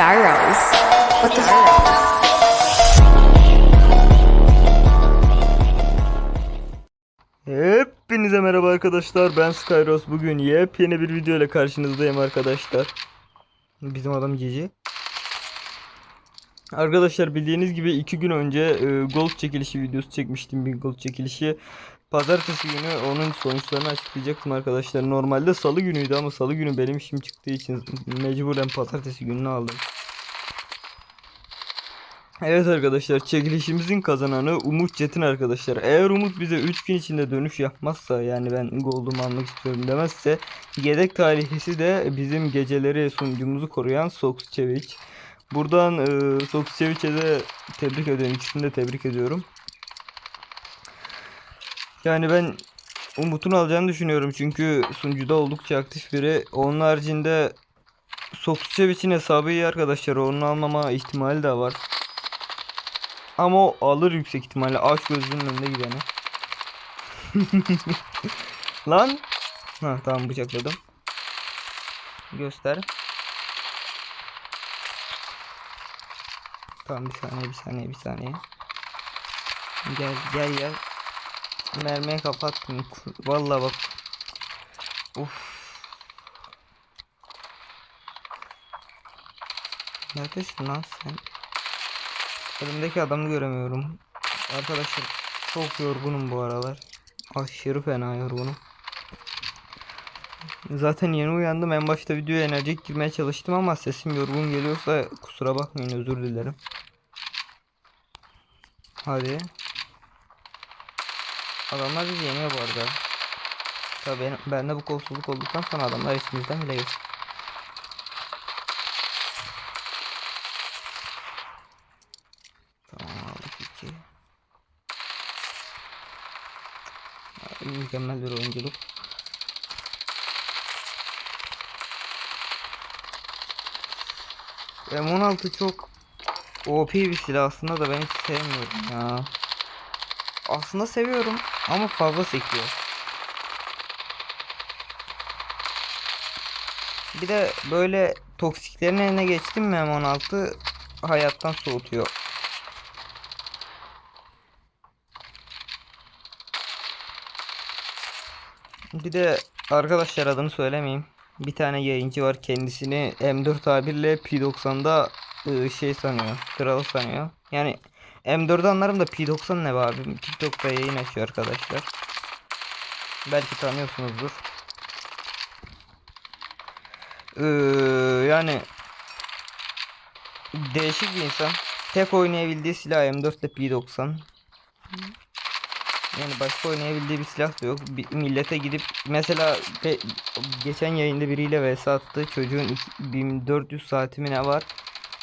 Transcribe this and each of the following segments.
Skyros. What the f- Hepinize merhaba arkadaşlar. Ben Skyros. Bugün yepyeni bir video ile karşınızdayım arkadaşlar. Bizim adam Cici Arkadaşlar bildiğiniz gibi iki gün önce e, gold çekilişi videosu çekmiştim. Bir gold çekilişi Pazartesi günü onun sonuçlarını açıklayacaktım arkadaşlar Normalde salı günüydü ama salı günü benim işim çıktığı için mecburen pazartesi gününü aldım Evet arkadaşlar çekilişimizin kazananı Umut Çetin arkadaşlar. Eğer Umut bize 3 gün içinde dönüş yapmazsa yani ben goldumu almak istiyorum demezse yedek talihlisi de bizim geceleri sunucumuzu koruyan Sox Çeviç. Buradan e, Sox Çeviç'e de tebrik ediyorum. İkisini de tebrik ediyorum. Yani ben Umut'un alacağını düşünüyorum çünkü sunucuda oldukça aktif biri. Onun haricinde Soksçeviç'in hesabı iyi arkadaşlar. Onun almama ihtimali de var. Ama o alır yüksek ihtimalle. Aç gözünün önünde gideni. Lan. Ha tamam bıçakladım. Göster. Tamam bir saniye bir saniye bir saniye. Gel gel gel. Mermiye kapattım. Vallahi bak. Uf. Neredesin lan sen? Elimdeki adamı göremiyorum. Arkadaşlar çok yorgunum bu aralar. Aşırı fena yorgunum. Zaten yeni uyandım. En başta videoya enerjik girmeye çalıştım ama sesim yorgun geliyorsa kusura bakmayın özür dilerim. Hadi. Adamlar bizi yeniyor bu arada. Tabii benim, bende bu kolsuzluk olduktan sonra adamlar içimizden bile geçti. Tamam aldık iki. Mükemmel bir oyunculuk. M16 çok OP bir silah aslında da ben hiç sevmiyorum ya. Aslında seviyorum ama fazla sekiyor. Bir de böyle toksiklerin eline geçtim mi M16 hayattan soğutuyor. Bir de arkadaşlar adını söylemeyeyim. Bir tane yayıncı var kendisini M4 abiyle P90'da ıı, şey sanıyor. Kral sanıyor. Yani M4'ü anlarım da P90 ne be abi? TikTok'ta yayın açıyor arkadaşlar. Belki tanıyorsunuzdur. Ee, yani değişik bir insan. Tek oynayabildiği silah M4 ile P90. Yani başka oynayabildiği bir silah da yok. Bir millete gidip mesela geçen yayında biriyle vs attı. Çocuğun iki- 1400 saati mi ne var?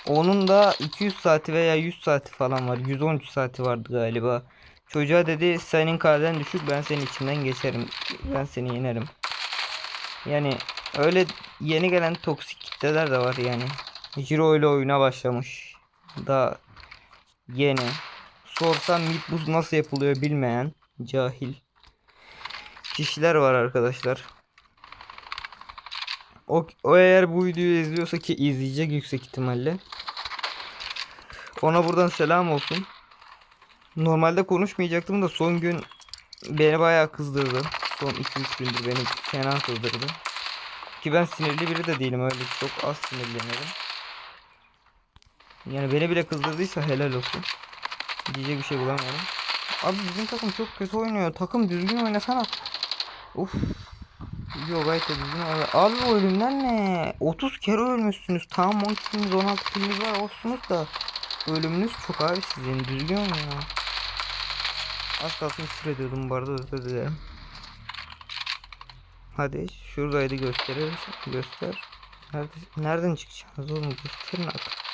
Onun da 200 saati veya 100 saati falan var. 113 saati vardı galiba. Çocuğa dedi senin kalden düşük ben senin içinden geçerim. Ben seni yenerim. Yani öyle yeni gelen toksik kitleler de var yani. Jiro ile oyuna başlamış. Daha yeni. Sorsam mid buz nasıl yapılıyor bilmeyen cahil kişiler var arkadaşlar. O, o eğer bu videoyu izliyorsa ki izleyecek yüksek ihtimalle. Ona buradan selam olsun. Normalde konuşmayacaktım da son gün beni bayağı kızdırdı. Son 2-3 gündür beni fena kızdırdı. Ki ben sinirli biri de değilim öyle çok az sinirlenirim. Yani beni bile kızdırdıysa helal olsun. Diyecek bir şey bulamıyorum. Abi bizim takım çok kötü oynuyor. Takım düzgün oynasana. Uf. Yo gayet de düzgün oynuyor. Abi bu ölümler ne? 30 kere ölmüşsünüz. Tamam 10 kiliniz 16 kiliniz var olsunuz da. Ölümünüz çok abi sizin. Düzgün oynayın. Az kalsın küfür ediyordum bu arada özür dilerim. Hadi şuradaydı gösteririz. Göster. Nerede, nereden çıkacağız oğlum gösterin artık.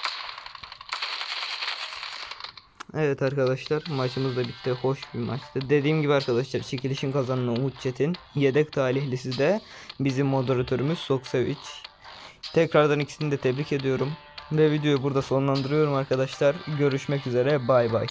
Evet arkadaşlar maçımız da bitti. Hoş bir maçtı. Dediğim gibi arkadaşlar çekilişin kazananı Umut Çetin. Yedek talihlisi de bizim moderatörümüz Sokseviç. Tekrardan ikisini de tebrik ediyorum. Ve videoyu burada sonlandırıyorum arkadaşlar. Görüşmek üzere. Bay bay.